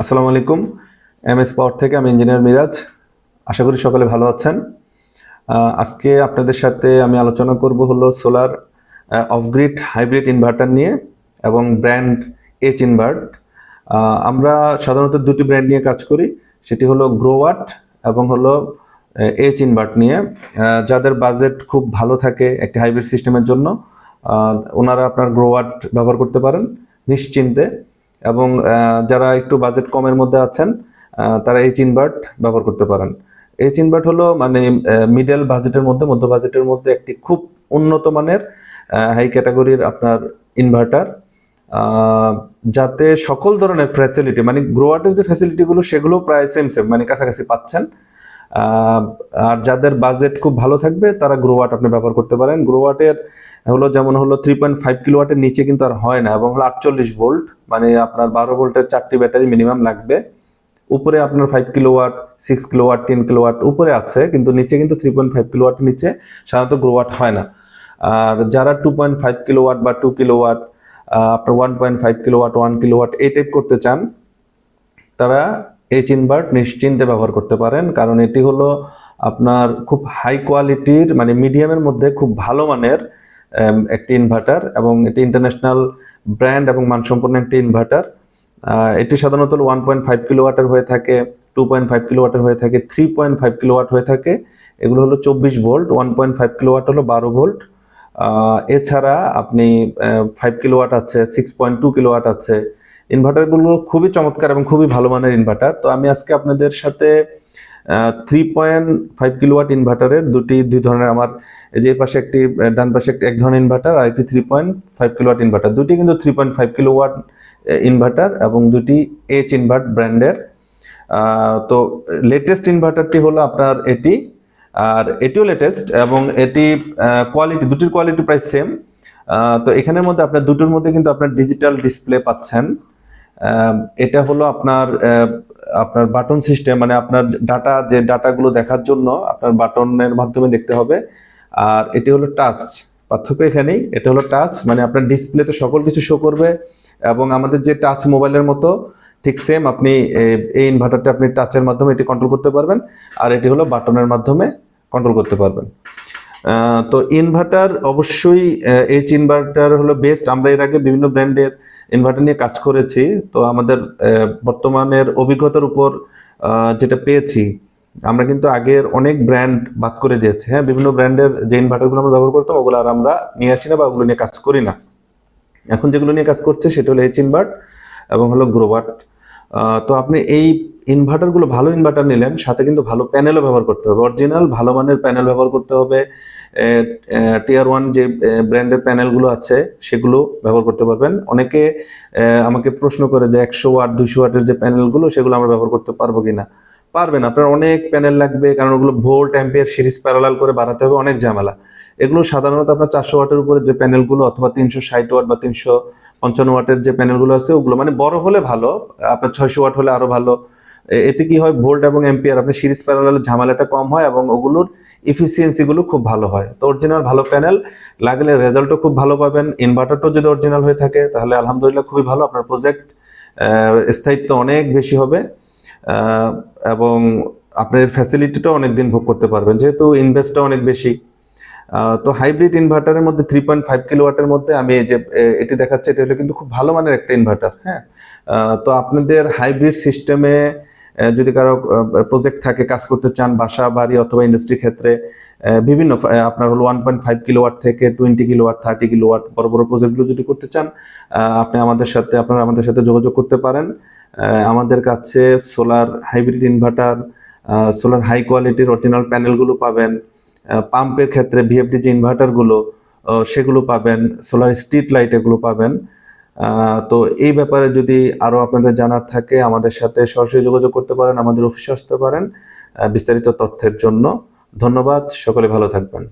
আসসালামু আলাইকুম। M S power থেকে আমি ইঞ্জিনিয়ার মিরাজ। আশা করি সকলে ভালো আছেন। আজকে আপনাদের সাথে আমি আলোচনা করব হলো solar off grid hybrid inverter নিয়ে এবং ব্র্যান্ড এইচ ইনভার্ট আমরা সাধারণত দুটি ব্র্যান্ড নিয়ে কাজ করি। সেটি হলো গ্রোওয়াট এবং হলো এইচ ইনভার্ট নিয়ে যাদের বাজেট খুব ভালো থাকে একটি হাইব্রিড সিস্টেমের জন্য ওনারা আপনার গ্রোওয়াট ব্যবহার করতে পারেন নিশ্চিন্তে এবং যারা একটু বাজেট কমের মধ্যে আছেন তারা এইচ ইনভার্ট ব্যবহার করতে পারেন। এইচ ইনভার্ট হলো মানে মিডল বাজেটের মধ্যে, মধ্য বাজেটের মধ্যে একটি খুব উন্নত মানের হাই ক্যাটাগরির আপনার ইনভার্টার যাতে সকল ধরনের ফ্যাসিলিটি মানে গ্রোয়াটের যে ফ্যাসিলিটিগুলো সেগুলো প্রায় সেম সেম মানে কাছাকাছি পাচ্ছেন। আর যাদের বাজেট খুব ভালো থাকবে, তারা গ্রোয়াট আপনি ব্যবহার করতে পারেন। গ্রোয়াটের হলো যেমন হলো থ্রি পয়েন্ট ফাইভ কিলোওয়াটের নিচে কিন্তু আর হয় না এবং হলো আটচল্লিশ ভোল্ট মানে আপনার বারো ভোল্টের চারটি ব্যাটারি মিনিমাম লাগবে। উপরে আপনার five kilowatt six kilowatt ten kilowatt উপরে আছে, কিন্তু নিচে কিন্তু থ্রি পয়েন্ট ফাইভ কিলোওয়াটের নিচে সাধারণত গ্রোওয়াট হয় না। আর যারা টু পয়েন্ট ফাইভ কিলোওয়াট বা টু কিলোওয়াট আপনার one point five kilowatt one kilowatt এই টাইপ করতে চান, তারা এইচ ইনভার্ট নিশ্চিন্তে ব্যবহার করতে পারেন। কারণ এটি হলো আপনার খুব হাই কোয়ালিটির মানে মিডিয়ামের মধ্যে খুব ভালো মানের একটি ইনভার্টার এবং এটি ইন্টারন্যাশনাল ব্র্যান্ড এবং মানসম্পন্ন একটি ইনভার্টার এটি সাধারণত ওয়ান পয়েন্ট ফাইভ কিলোওয়াটের হয়ে থাকে টু পয়েন্ট ফাইভ কিলোওয়াটের হয়ে থাকে থ্রি পয়েন্ট ফাইভ কিলোওয়াট হয়ে থাকে। এগুলো হলো চব্বিশ volt one point five kilowatt হলো বারো ভোল্ট এছাড়া আপনি ফাইভ কিলোওয়াট আছে সিক্স পয়েন্ট টু কিলোওয়াট আছে। ইনভার্টারগুলো খুবই চমৎকার এবং খুবই ভালো মানের ইনভার্টার তো আমি আজকে আপনাদের সাথে থ্রি পয়েন্ট ফাইভ কিলোওয়াট ইনভার্টারের দুটি, দুই ধরনের আমার যে পাশে একটি ডান পাশে একটি, এক ধরনের ইনভার্টার আর একটি three point five kilowatt inverter দুটি কিন্তু three point five kilowatt inverter এবং দুটি এইচ ইনভার্ট ব্র্যান্ডের তো লেটেস্ট ইনভার্টারটি হলো আপনার এটি, আর এটিও লেটেস্ট এবং এটি কোয়ালিটি দুটির কোয়ালিটি প্রায় সেম তো এখানের মধ্যে আপনার দুটোর মধ্যে কিন্তু আপনার ডিজিটাল ডিসপ্লে পাচ্ছেন। এটা হলো আপনার আপনার বাটন সিস্টেম মানে আপনার ডাটা যে ডাটাগুলো দেখার জন্য আপনার বাটনের মাধ্যমে দেখতে হবে। আর এটি হলো টাচ পার্থক্য এখানেই, এটা হলো টাচ মানে আপনার ডিসপ্লেতে সকল কিছু শো করবে এবং আমাদের যে টাচ মোবাইলের মতো, ঠিক সেম আপনি এই ইনভার্টারটা আপনি টাচের মাধ্যমে এটি কন্ট্রোল করতে পারবেন। আর এটি হলো বাটনের মাধ্যমে কন্ট্রোল করতে পারবেন। তো ইনভার্টার অবশ্যই এইচ ইনভার্টার হলো বেস্ট আমরা এর আগে বিভিন্ন ব্র্যান্ডের ইনভার্টার নিয়ে কাজ করেছি, তো আমাদের বর্তমানের অভিজ্ঞতার উপর যেটা পেয়েছি, আমরা কিন্তু আগের অনেক ব্র্যান্ড বাদ করে দিয়েছি। হ্যাঁ বিভিন্ন ব্র্যান্ডের যে ইনভার্টারগুলো আমরা ব্যবহার করতাম, ওগুলো আর আমরা নিয়ে আসি না বা ওগুলো নিয়ে কাজ করি না। এখন যেগুলো নিয়ে কাজ করছে, সেটা হলো এইচ ইনভার্ট এবং হলো গ্রোবাট তো আপনি এই ইনভার্টারগুলো ভালো ইনভার্টার নিলেন, সাথে কিন্তু ভালো প্যানেলও ব্যবহার করতে হবে। অরিজিনাল ভালো মানের প্যানেল ব্যবহার করতে হবে টিয়ার ওয়ান যে ব্র্যান্ডের প্যানেলগুলো আছে, সেগুলো ব্যবহার করতে পারবেন। অনেকে আমাকে প্রশ্ন করে যে একশো ওয়াট দুশো ওয়াটের যে প্যানেলগুলো সেগুলো আমরা ব্যবহার করতে পারব কিনা? পারবেন, আপনার অনেক প্যানেল লাগবে, কারণ ওগুলো ভোল্ট অ্যাম্পিয়ার সিরিজ প্যারালাল করে বাড়াতে হবে, অনেক ঝামেলা। এগুলো সাধারণত আপনার চারশো ওয়াটের উপরে যে প্যানেলগুলো অথবা তিনশো ষাট ওয়াট বা তিনশো পঞ্চান্ন ওয়াটের যে প্যানেলগুলো আছে, ওগুলো মানে বড় হলে ভালো, আপনার ছয়শো ওয়াট হলে আরও ভালো। এতে কি হয় ভোল্ট এবং এম্পিয়ার আপনার সিরিজ প্যারালালের ঝামেলাটা কম হয় এবং ওগুলোর ইফিসিয়েন্সি গুলো খুব ভালো হয়। তো অরিজিনাল ভালো প্যানেল লাগলে রেজাল্টও খুব ভালো পাবেন ইনভার্টারটাও যদি অরিজিনাল হয়ে থাকে, তাহলে আলহামদুলিল্লাহ খুবই ভালো। আপনার প্রজেক্ট স্থায়িত্ব অনেক বেশি হবে এবং আপনার ফ্যাসিলিটিটাও অনেক দিন ভোগ করতে পারবেন, যেহেতু ইনভেস্টটা অনেক বেশি। তো হাইব্রিড ইনভার্টারের মধ্যে থ্রি পয়েন্ট ফাইভ কিলোওয়াটের মধ্যে আমি যে এটি দেখাচ্ছি, এটা হলো কিন্তু খুব ভালো মানের একটা ইনভার্টার হ্যাঁ? তো আপনাদের হাইব্রিড সিস্টেমে যদি কারও প্রজেক্ট থাকে, কাজ করতে চান বাসা, বাড়ি অথবা ইন্ডাস্ট্রি ক্ষেত্রে বিভিন্ন আপনার হলো ওয়ান পয়েন্ট ফাইভ কিলোওয়াট থেকে টোয়েন্টি কিলোওয়াট থার্টি কিলোওয়াট বড় বড় প্রজেক্টগুলো যদি করতে চান আপনি আমাদের সাথে, আপনারা আমাদের সাথে যোগাযোগ করতে পারেন। আমাদের কাছে solar hybrid inverter solar high কোয়ালিটির অরিজিনাল প্যানেলগুলো পাবেন। পাম্পের ক্ষেত্রে ভিএফডি যে ইনভার্টারগুলো সেগুলো পাবেন। সোলার স্ট্রিট লাইট এগুলো পাবেন। তো এই ব্যাপারে যদি আরও আপনাদের জানার থাকে, আমাদের সাথে সরাসরি যোগাযোগ করতে পারেন, আমাদের অফিসে আসতে পারেন বিস্তারিত তথ্যের জন্য। ধন্যবাদ, সকলে ভালো থাকবেন।